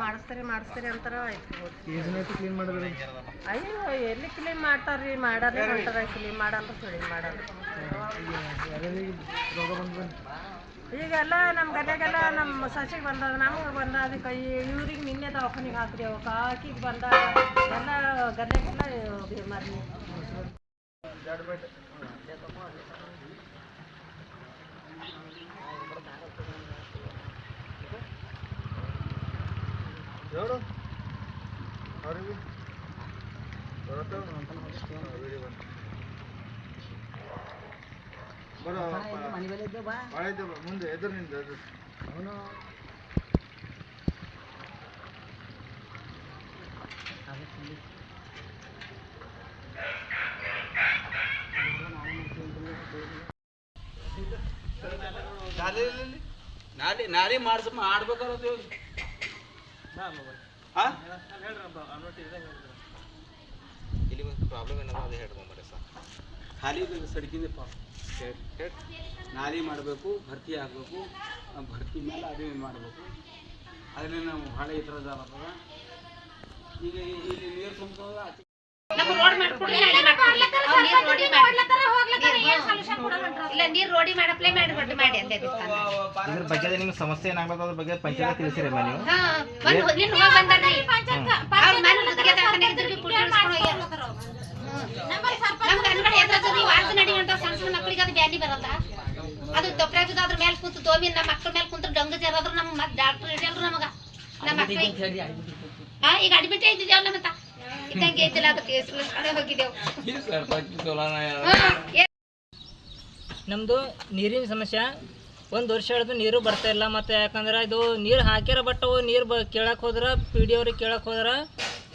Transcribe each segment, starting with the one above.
ಮಾಡಿಸ್ತೀರಿ ಮಾಡಿಸ್ತೀರಿ ಅಂತಾರ ಆಯ್ತು ಕ್ಲೀನ್ ಮಾಡಿದ್ರಿ? ಅಯ್ಯೋ ಎಲ್ಲಿ ಕ್ಲೀನ್ ಮಾಡ್ತಾರ್ರಿ? ಮಾಡಲ್ಲ ಹೊಂಟದ ಕ್ಲೀನ್ ಮಾಡಲ್ಲ ಕ್ಲೀನ್ ಮಾಡಲ್ಲ. ಈಗ ರೋಗ ಬಂದ್ರೆ ಈಗೆಲ್ಲ ನಮ್ಮ ಗದ್ಯಾಗೆಲ್ಲ ನಮ್ಮ ಸಸಿಗೆ ಬಂದಾಗ ನಮಗೆ ಬಂದ ಅದಕ್ಕೆ ಇವ್ರಿಗೆ ನಿನ್ನೆ ದವಾಖಾನಿಗೆ ಹಾಕ್ರಿ ಅವು ಕಾಕಿಗೆ ಬಂದ ಎಲ್ಲ ಗದ್ಯಾಗೆಲ್ಲ ಬಿಮಾರಿ ఎవరు ಅವ್ರಿಗೆ ಬರೋ ಭಾಳ ಇದ್ದ ಮುಂದೆ ಎದುರು ನಿಂದ ಎದುರು ಅವನು ಇಲ್ಲಿ ಪ್ರಾಬ್ಲಮ್ ಏನದ ಅದು ಹೇಳ್ಕೊಂಬರ್ರಿ ಸರ್. ಖಾಲಿ ಸಡ್ಕಿಂದ ನಾಲಿ ಮಾಡಬೇಕು ಭರ್ತಿ ಆಗಬೇಕು ಭರ್ತಿ ಮೇಲೆ ಅದೇ ಮಾಡಬೇಕು. ಅದರಲ್ಲಿ ನಾವು ಭಾಳ ಈ ಥರದ ಆಗ್ತದ ಈಗ ಇಲ್ಲಿ ನೀರು ತುಂಬ ಇಲ್ಲ ರೋಡಿ ರೋಡಿ ಮಾಡಪ್ಲೇ ಮಾಡಿ ರೊಟ್ಟಿ ಮಾಡಿ ಅಂತ ಇದ್ರ ಬಗ್ಗೆ ನಿಮ್ಗೆ ಸಮಸ್ಯೆ ಏನಾಗ್ಬೇಕು ಅದ್ರ ಬಗ್ಗೆ ಪಂಚಾಯತ್ ತಿಳಿಸಿರಿ ಮನೆ ಅದು ಬ್ಯಾನಿ ಬರಲ್ಲ ಅದು ತೊಪ್ರಾಗ ಅದ್ರ ಮೇಲೆ ಕೂತು ತೋಮಿ ನಮ್ಮ ಮಕ್ಳ ಮೇಲೆ ಕುಂತು ಡಂಗ ಜರಾದ್ರು ನಮ್ಮ ಮತ್ತೆ ಡಾಕ್ಟರ್ ಇಡಲ್ರು ನಮಗ. ನಮ್ಮ ಮಕ್ಳಿಗೆ ಹಾ ಈಗ ಅಡ್ಮಿಟ್ ಆಗಿದ್ದೇವಲ್ಲ ನಮ್ಮ ಇದ್ದಂಗೆ ಐತಿಲ್ಲ ಅದಕ್ಕೆ ಹೋಗಿದ್ದೇವು. ನಮ್ಮದು ನೀರಿನ ಸಮಸ್ಯೆ. ಒಂದು ವರ್ಷ ಹಿಡಿದು ನೀರು ಬರ್ತಾ ಇಲ್ಲ ಮತ್ತು ಯಾಕಂದ್ರೆ ಇದು ನೀರು ಹಾಕ್ಯಾರ ಬಟ್ ಅವು ನೀರು ಬ ಕೇಳಕ್ಕೆ ಹೋದ್ರೆ ಪಿ ಡಿ ಅವ್ರಿಗೆ ಕೇಳಕ್ಕೆ ಹೋದ್ರೆ,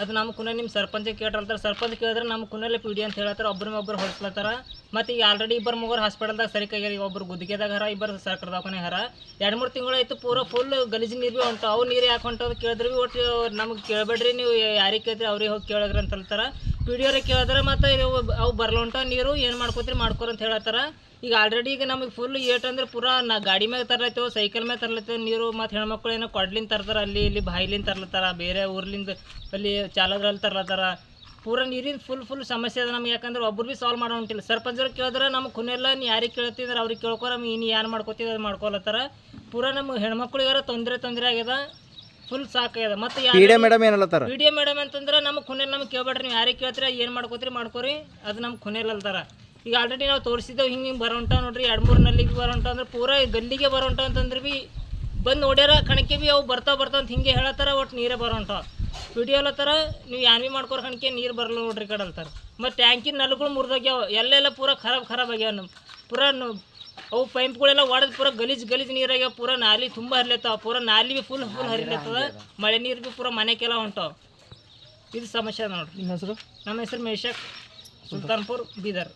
ಅದು ನಮ್ಮ ಕುನ ನಿಮ್ಮ ಸರ್ಪಂಚಿಗೆ ಕೇಳ್ತಾರೆ ಸರ್ಪಂಚ್ ಕೇಳಿದ್ರೆ ನಮ್ಮ ಕುನಲ್ಲಿ ಪಿ ಡಿ ಅಂತ ಹೇಳತ್ತಾರೆ ಒಬ್ರನ್ನ ಒಬ್ರು ಹೊಡ್ಸ್ಲತ್ತಾರ ಮತ್ತು ಈಗ ಆಲ್ರೆಡಿ ಇಬ್ಬರು ಮೂವರು ಹಾಸ್ಪಿಟಲ್ದಾಗ ಸರಿ ಕೈಯಾರ ಈಗ ಒಬ್ಬರು ಗುದ್ದಿಗೆದಾಗ ಹರ, ಇಬ್ಬರು ಸರ್ಕಾರ ದವಾಖಾನೆ ಹರ. ಎರಡು ಮೂರು ತಿಂಗಳಾಯ್ತು ಪೂರ ಫುಲ್ ಗಲೀಜು ನೀರು ಭೀ ಹೊಂಟು ಅವು ನೀರು ಯಾಕೆ ಹೊಂಟವು ಕೇಳಿದ್ರೆ ಭೀ ಒಟ್ಟು ನಮಗೆ ಕೇಳಬೇಡ್ರಿ, ನೀವು ಯಾರಿಗೆ ಕೇಳಿದ್ರೆ ಅವ್ರಿಗೆ ಹೋಗಿ ಕೇಳಿದ್ರಿ ಅಂತ ಹೇಳ್ತಾರೆ. ಪಿ ಡಿ ಅವ್ರಿಗೆ ಕೇಳಿದ್ರೆ ಮತ್ತು ಅವು ಬರ್ಲೊಂಟ ನೀರು, ಏನು ಮಾಡ್ಕೋತೀರಿ ಮಾಡ್ಕೋರಿ ಅಂತ ಹೇಳತ್ತಾರ. ಈಗ ಆಲ್ರೆಡಿ ಈಗ ನಮಗೆ ಫುಲ್ ಏಟ್ ಅಂದ್ರೆ ಪೂರಾ ನಾ ಗಾಡಿ ಮ್ಯಾಗ ತರ್ಲತ್ತೇವೆ, ಸೈಕಲ್ ಮ್ಯಾಗ ತರ್ಲತ್ತೇವೆ, ನೀರು ಮತ್ತು ಹೆಣ್ಮಕ್ಳು ಏನೋ ಕೊಡ್ಲಿಂದ ತರ್ತಾರ, ಅಲ್ಲಿ ಇಲ್ಲಿ ಬಾಯ್ಲಿಂದ ತರ್ಲತ್ತಾರ, ಬೇರೆ ಊರ್ಲಿಂದ ಅಲ್ಲಿ ಚಾಲದ್ರಲ್ಲಿ ತರ್ಲತ್ತಾರ. ಪೂರ ನೀರಿನ ಫುಲ್ ಫುಲ್ ಸಮಸ್ಯೆ ಅದ ನಮ್ಗೆ. ಯಾಕಂದ್ರೆ ಒಬ್ರು ಭೀ ಸಾಲ್ವ್ ಮಾಡೋ ಹೊಂಟಿಲ್ಲ. ಸರ್ಪಂಚರು ಕೇಳಿದ್ರೆ ನಮ್ಗೆ ಕುನೆಲ್ಲ ನೀ ಯಾರಿಗೆ ಕೇಳ್ತಿದ್ರೆ ಅವ್ರಿಗೆ ಕೇಳ್ಕೊ ನಮ್ಗೆ ಇನ್ನು ಏನು ಮಾಡ್ಕೋತಿದ್ ಅದು ಮಾಡ್ಕೊಲತ್ತಾರ. ಪೂರ ನಮ್ಮ ಹೆಣ್ಮಕ್ಳಿಗಾರ ತೊಂದರೆ ತೊಂದರೆ ಆಗ್ಯದ. ಫುಲ್ ಸಾಕಾಗ್ಯದ. ಮತ್ತು ವಿಡಿಯೋ ಮೇಡಮ್ ಏನಲ್ಲತ್ತಾರ ವಿಡಿಯೋ ಮೇಡಮ್ ಅಂತಂದ್ರೆ ನಮ್ಗೆ ಕುನೆಲ್ ನಮ್ಗೆ ಕೇಳ್ಬೇಡ್ರಿ ನೀವು ಯಾರಿಗೆ ಕೇಳ್ತೀರ ಏನು ಮಾಡ್ಕೋತೀರಿ ಮಾಡ್ಕೋರಿ. ಅದು ನಮ್ಗೆ ಅಲ್ತಾರ ಈಗ ಆಲ್ರೆಡಿ ನಾವು ತೋರಿಸಿದ್ದೇವೆ ಹಿಂಗೆ ಹಿಂಗೆ ಬರೋಂಟ ನೋಡ್ರಿ. ಎರಡು ಮೂರು ನಲ್ಲಿಗೆ ಬರೋಂಟ ಅಂದ್ರೆ ಪೂರ ಗಲ್ಲಿಗೆ ಬರೋಂಟ ಅಂತಂದ್ರೆ ಭೀ ಬಂದು ನೋಡ್ಯಾರ ಕಣಕ್ಕೆ ಭೀ ಅವು ಬರ್ತಾವ ಬರ್ತಾವಂತ ಹಿಂಗೆ ಹೇಳತ್ತಾರ ಒಟ್ಟು ನೀರೇ ಬರೋಂಟ. ಅಲ್ಲತ್ತಾರ ನೀವು ಏನು ಭೀ ಮಾಡ್ಕೋರ ಕಣಕ್ಕೆ ನೀರು ಬರಲ್ಲ ನೋಡ್ರಿ ಕಡೆ ಅಂತಾರೆ. ಮತ್ತು ಟ್ಯಾಂಕಿನ ನಲ್ಗಳು ಮುರಿದೋಗ್ಯಾವ ಎಲ್ಲೆಲ್ಲ ಪೂರ ಖರಾಬ್ ಖರಾಬ್ ಆಗ್ಯಾವ ನಮ್ಮ ಪೂರ ಅವು ಪೈಂಪ್ಗಳೆಲ್ಲ ಒಡೆದು ಪೂರ ಗಲೀಜ್ ಗಲೀಜ್ ನೀರಾಗ್ಯಾವ ಪೂರ ನಾಲಿ ತುಂಬ ಹರಿಲತ್ತಾವ ಪೂರ ನಾಲಿ ಭೀ ಫುಲ್ ಫುಲ್ ಹರಿಲತ್ತದ ಮಳೆ ನೀರು ಭೀ ಪೂರ ಮನೆಗೆಲ್ಲ ಹೊಂಟಾವ. ಇದು ಸಮಸ್ಯೆ ನೋಡ್ರಿ. ನಿಮ್ಮ ಹೆಸರು? ನಮ್ಮ ಹೆಸರು ಮೇಷಕ್ ಸುಲ್ತಾನ್ಪುರ್ ಬೀದರ್.